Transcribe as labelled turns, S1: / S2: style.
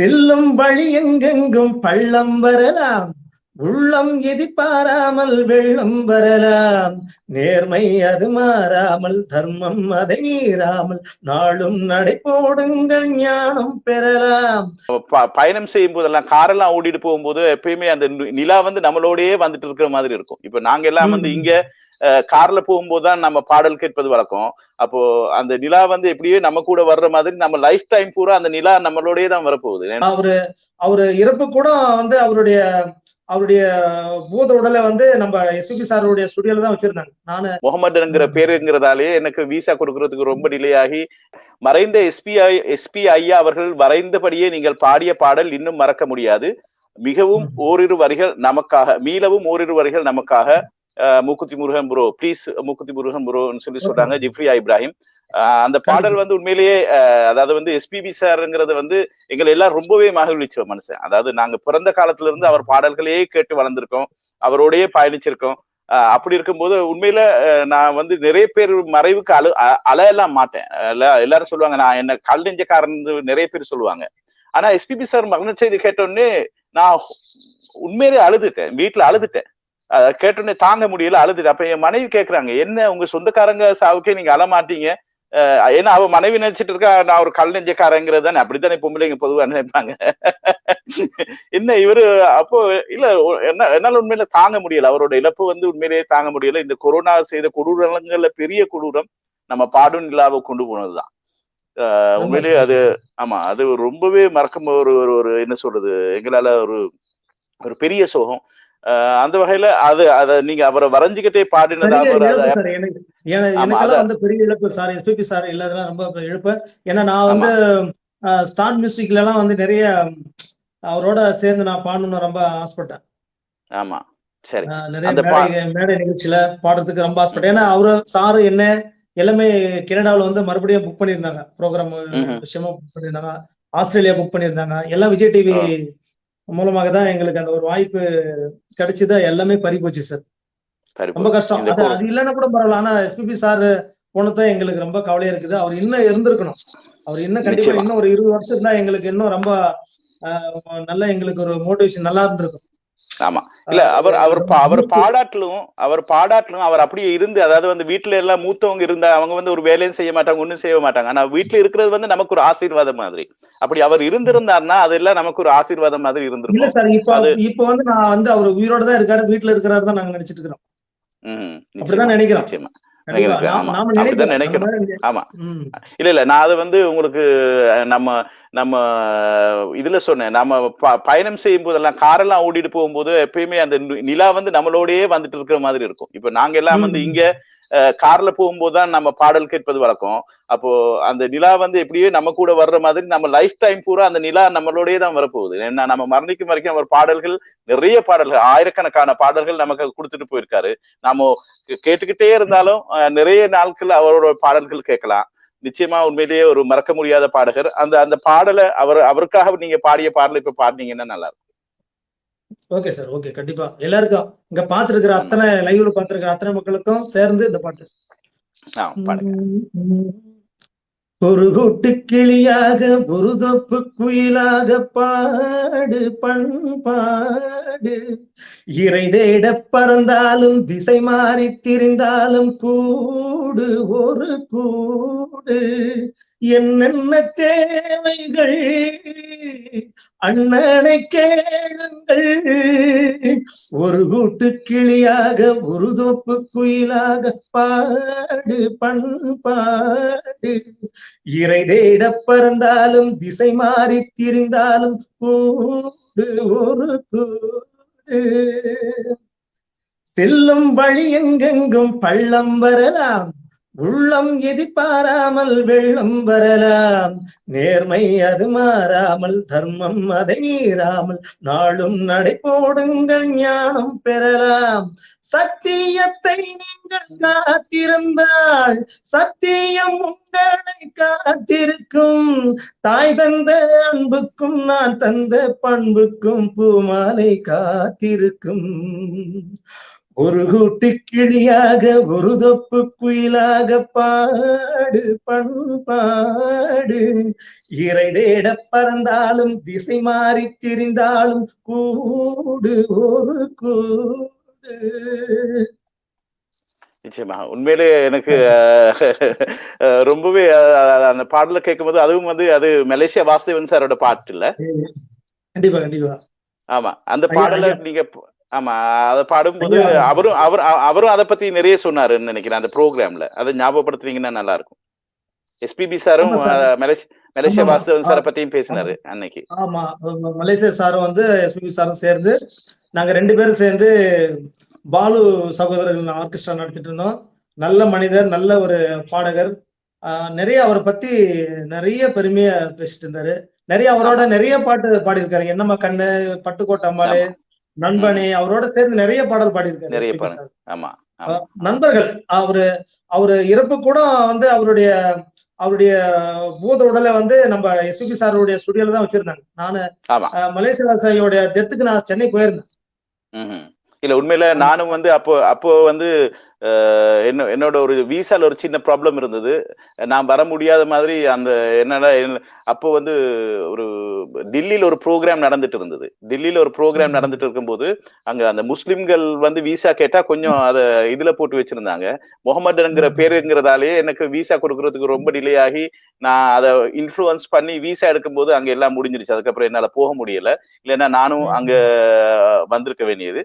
S1: செல்லும் வழி எங்கெங்கும் பள்ளம் வரலாம். உள்ளம் எதிர்பாராமல் வெள்ளம் வரலாம். நேர்மை அது மாறாமல் தர்மம் அதை மீறாமல். நாளும் நடைபோடுங்கள் ஞானம் பெறலாம்.
S2: பயணம் செய்யும் போதெல்லாம் காரெல்லாம் ஓட்டிட்டு போகும்போது எப்பயுமே அந்த நிலா வந்து நம்மளோடயே வந்துட்டு இருக்கிற மாதிரி இருக்கும். இப்ப நாங்க எல்லாம் வந்து. இங்க கார்ல போகும்போது தான் நம்ம பாடல் கேட்பது வழக்கம். அப்போ அந்த நிலா வந்து எப்படியே நம்ம கூட வர்ற மாதிரி நம்ம லைஃப் டைம் பூரா அந்த நிலா நம்மளோடயே தான் வரப்போகுது.
S1: அவரு அவரு இறப்பு கூட வந்து அவருடைய அவருடைய பூத உடலை வந்து நம்ம எஸ்பிபி சாருடைய ஸ்டுடியோல தான் வச்சிருந்தாங்க நானு
S2: முகமதுங்கிற பேருங்கிறதாலே எனக்கு விசா கொடுக்கறதுக்கு ரொம்ப டிலே ஆகி மறைந்த எஸ்பிஐ எஸ்பி ஐயா அவர்கள் வரைந்தபடியே நீங்கள் பாடிய பாடல் இன்னும் மறக்க முடியாது மிகவும். ஓரிரு வரிகள் நமக்காக மீளவும் ஓரிரு வரிகள் நமக்காக மூக்குத்தி முருகன் ப்ரோ ப்ளீஸ் மூக்குத்தி முருகன் ப்ரோன்னு சொல்லி சொல்றாங்க ஜிப்ரியா இப்ராஹிம் அந்த பாடல் வந்து உண்மையிலேயே அஹ், அதாவது வந்து எஸ்பிபி சார்ங்கிறது வந்து எங்களை எல்லாம் ரொம்பவே மகிழ்விச்ச மனுஷன். அதாவது நாங்க பிறந்த காலத்துல இருந்து அவர் பாடல்களையே கேட்டு வளர்ந்திருக்கோம் அவரோடயே பயணிச்சிருக்கோம். அஹ் அப்படி இருக்கும்போது உண்மையில அஹ் நான் வந்து நிறைய பேர் மறைவுக்கு அழு அழலாம் மாட்டேன். எல்லா- எல்லாரும் சொல்லுவாங்க நான் என்ன கல் நெஞ்சக்காரன் நிறைய பேர் சொல்லுவாங்க. ஆனா எஸ்பிபி சார் மரண செய்தி கேட்டோடனே நான் உண்மையிலே அழுதுட்டேன் வீட்டுல அழுதுட்டேன். அஹ் கேட்டோடனே தாங்க முடியல அழுதுட்டு. அப்ப என் மனைவி கேக்குறாங்க என்ன உங்க சொந்தக்காரங்க சாவுக்கே நீங்க அழமாட்டீங்க அஹ் ஏன்னா அவ மனைவி நினைச்சிட்டு இருக்கா? நான் ஒரு கல் நெஞ்சக்காரங்கிறது தானே. அப்படித்தானே பொம்பளைங்க பொதுவா நினைப்பாங்க. என்ன இவரு அப்போ இல்ல என்ன என்னால உண்மையில தாங்க முடியல. அவரோட இழப்பு வந்து உண்மையிலேயே தாங்க முடியல. இந்த கொரோனா செய்த கொடூரங்கள்ல பெரிய கொடூரம் நம்ம பாடும் நிலாவை கொண்டு போனதுதான். ஆஹ் உண்மையிலேயே அது ஆமா அது ரொம்பவே மறக்க ஒரு ஒரு ஒரு என்ன சொல்றது எங்களால ஒரு ஒரு பெரிய சோகம். அந்த வகையில அது அத நீங்க அவரை வரைஞ்சுக்கிட்டே பாடினது
S1: வந்து பெரிய இழப்பு சார். எஸ்பிபி சார் இல்லாதெல்லாம் ரொம்ப இழப்பு. ஏன்னா நான் வந்து ஸ்டார் மியூசிக்ல எல்லாம் வந்து நிறைய அவரோட சேர்ந்து நான் பாடணும்னு ரொம்ப ஆசைப்பட்டேன்.
S2: ஆமா சரி.
S1: நிறைய மேடை நிகழ்ச்சியில பாடுறதுக்கு ரொம்ப ஆசைப்பட்டேன். ஏன்னா அவரு சாரு என்ன எல்லாமே கனடாவுல வந்து மறுபடியும் புக் பண்ணியிருந்தாங்க. ப்ரோக்ராம். விஷயமா புக் பண்ணியிருந்தாங்க. ஆஸ்திரேலியா புக் பண்ணியிருந்தாங்க. எல்லாம் விஜய் டிவி. மூலமாக தான் எங்களுக்கு அந்த ஒரு வாய்ப்பு கிடைச்சது எல்லாமே பறி போச்சு சார் ரொம்ப கஷ்டம். அது அது இல்லைன்னா கூட பரவாயில்ல. ஆனா எஸ்பிபி சார் போனதான் எங்களுக்கு ரொம்ப கவலையா இருக்குது. அவர் இன்னும் இருந்திருக்கணும். அவர் இன்னும் கண்டிப்பா. இன்னும் ஒரு இருபது வருஷம் இருந்தா எங்களுக்கு இன்னும் ரொம்ப ஆஹ், நல்ல எங்களுக்கு ஒரு மோட்டிவேஷன் நல்லா இருந்திருக்கும்.
S2: ஆமா. இல்ல அவர் அவர் அவர் பாடாட்டிலும் அவர் பாடாட்டிலும் அவர் அப்படியே இருந்து அதாவது வந்து வீட்டுல எல்லாம் மூத்தவங்க இருந்தா அவங்க வந்து ஒரு வேலையும் செய்ய மாட்டாங்க ஒண்ணும் செய்ய மாட்டாங்க. ஆனா வீட்டுல இருக்கிறது வந்து நமக்கு ஒரு ஆசீர்வாதம் மாதிரி. அப்படி அவர் இருந்திருந்தாருன்னா அதெல்லாம் நமக்கு ஒரு ஆசீர்வாதம் மாதிரி
S1: இல்ல
S2: இருந்திருக்கும்.
S1: சார் இப்ப
S2: அது-
S1: இப்ப வந்து நான் வந்து அவர் உயிரோட தான் இருக்காரு வீட்டுல இருக்கிறாரு தான் நாங்க நினைச்சிட்டு இருக்கிறோம். அப்படிதான் நினைக்கிறோம். நாம-
S2: ஆமா. அப்படிதான். இல்ல இல்ல. நான் அதை வந்து உங்களுக்கு நம்ம நம்ம இதுல சொன்னேன். நம்ம பயணம் செய்யும் போதெல்லாம் காரெல்லாம் ஓட்டிட்டு போகும்போது எப்பயுமே அந்த நிலா வந்து நம்மளோடயே வந்துட்டு இருக்கிற மாதிரி இருக்கும். இப்ப நாங்க எல்லாம் வந்து. இங்க கார்ல போகும்போது தான் நம்ம பாடல் கேட்பது வழக்கம். அப்போ அந்த நிலா வந்து எப்படியே நம்ம கூட வர்ற மாதிரி நம்ம லைஃப் டைம் பூரா அந்த நிலா நம்மளோடயே தான் வரப்போகுது. ஏன்னா நம்ம மரணிக்கும் வரைக்கும் அவர் பாடல்கள் நிறைய பாடல்கள் ஆயிரக்கணக்கான பாடல்கள் நமக்கு கொடுத்துட்டு போயிருக்காரு. நாம கேட்டுக்கிட்டே இருந்தாலும் நிறைய நாட்கள் அவரோட பாடல்கள் கேட்கலாம். நிச்சயமா உண்மையிலேயே ஒரு மறக்க முடியாத பாடகர். அந்த அந்த பாடலை அவர் அவருக்காக நீங்க பாடிய பாடலை இப்ப பாடினீங்கன்னா நல்லா இருக்கும்.
S1: ஓகே சார் ஓகே கண்டிப்பா. எல்லாருக்கும் இங்க பாத்துருக்கிற அத்தனை லைவ்ல பாத்துருக்கிற அத்தனை மக்களுக்கும் சேர்ந்து இந்த பாட்டு. ஒரு கூட்டு கிளியாக ஒரு தொப்பு குயிலாக பாடு பண்பாடு இறை தேட பறந்தாலும் திசை மாறி திரிந்தாலும் கூடு ஒரு கூடு. கொடு என்னென்ன தேவைகள் அண்ணனை கேளுங்கள். ஒரு கூட்டு கிளியாக ஒரு தோப்பு குயிலாக பாடு பண்பாடு இறை தேட பறந்தாலும் திசை மாறி திரிந்தாலும் கூடு ஒரு கூடு. செல்லும் வழி எங்கெங்கும் பள்ளம் வரலாம் உள்ளம் எதிர்பாராமல் வெள்ளம் வரலாம். நேர்மை அது மாறாமல் தர்மம் அதை மீறாமல் நாளும் நடை போடுங்கள் ஞானம் பெறலாம். சத்தியத்தை நீங்கள் காத்திருந்தால் சத்தியம் உங்களை காத்திருக்கும். தாய் தந்த அன்புக்கும் நான் தந்த பண்புக்கும் பூமாலை காத்திருக்கும். ஒரு கூட்டு கிளியாக ஒரு தொப்பு குயிலாக பாடு பண்பாடு இறை தேட பறந்தாலும் திசை மாறி திரிந்தாலும் கூடு ஒரு கூடு.
S2: நிச்சயமா. உண்மையிலே எனக்கு ரொம்பவே அந்த பாடல கேட்கும்போது அதுவும் வந்து அது மலேசியா வாசுதேவன் சாரோட பாட்டு இல்ல
S1: கண்டிப்பா கண்டிப்பா.
S2: ஆமா. அந்த பாடல. நீங்க ஆமா அதை பாடும்போது. அவரும் அவர் அவரும் அதை பத்தி நிறைய சொன்னாருன்னு நினைக்கிறேன் அந்த ப்ரோக்ராம்ல அதை ஞாபகப்படுத்துறீங்கன்னா நல்லா இருக்கும் எஸ்பிபி சாரும் மலேசியா
S1: ஆமா.
S2: வாசுதேவன் சாரை. பத்தியும் பேசினாரு அன்னைக்கு
S1: ஆமா மலேசியா சாரும் வந்து எஸ்பிபி சாரும் சேர்ந்து நாங்க ரெண்டு பேரும் சேர்ந்து பாலு சகோதரர்கள் ஆர்கெஸ்ட்ரா நடத்திட்டு இருந்தோம் நல்ல மனிதர் நல்ல ஒரு பாடகர் நிறைய அவரை பத்தி நிறைய பெருமையா பேசிட்டு இருந்தாரு நிறைய அவரோட நிறைய பாட்டு பாடியிருக்காரு என்னம்மா கண்ணு பட்டுக்கோட்டை அம்மாளு. நண்பனே அவரோட சேர்ந்து நிறைய பாடல் பாடியிருக்காரு
S2: நிறைய பாடல். ஆமா
S1: நண்பர்கள் அவரு அவரு இறப்பு கூட வந்து அவருடைய அவருடைய பூத உடலை வந்து நம்ம எஸ்பிபி சாருடைய ஸ்டுடியோல தான் வச்சிருந்தாங்க. நானு மலேசியா சாயோடைய டெத்துக்கு நான் சென்னை போயிருந்தேன்.
S2: இல்ல உண்மையில நானும் வந்து அப்போ அப்போ வந்து என்ன என்னோட ஒரு விசால ஒரு சின்ன ப்ராப்ளம் இருந்தது. நான் வர முடியாத மாதிரி அந்த என்னடா என்ன- அப்போ வந்து ஒரு டில்லியில ஒரு ப்ரோக்ராம் நடந்துட்டு இருந்தது. டில்லியில ஒரு ப்ரோக்ராம். நடந்துட்டு இருக்கும்போது அங்க அந்த முஸ்லிம்கள் வந்து விசா கேட்டா கொஞ்சம் அத இதுல போட்டு வச்சிருந்தாங்க. முகமதுங்கிற
S1: ம்.
S2: பேருங்கிறதாலே எனக்கு விசா கொடுக்கறதுக்கு ரொம்ப டிலே ஆகி நான் அதை இன்ஃப்ளூயன்ஸ் பண்ணி விசா எடுக்கும்போது அங்க எல்லாம் முடிஞ்சிருச்சு. அதுக்கப்புறம் என்னால போக முடியல. இல்லைன்னா நானும். அங்க வந்திருக்க வேண்டியது.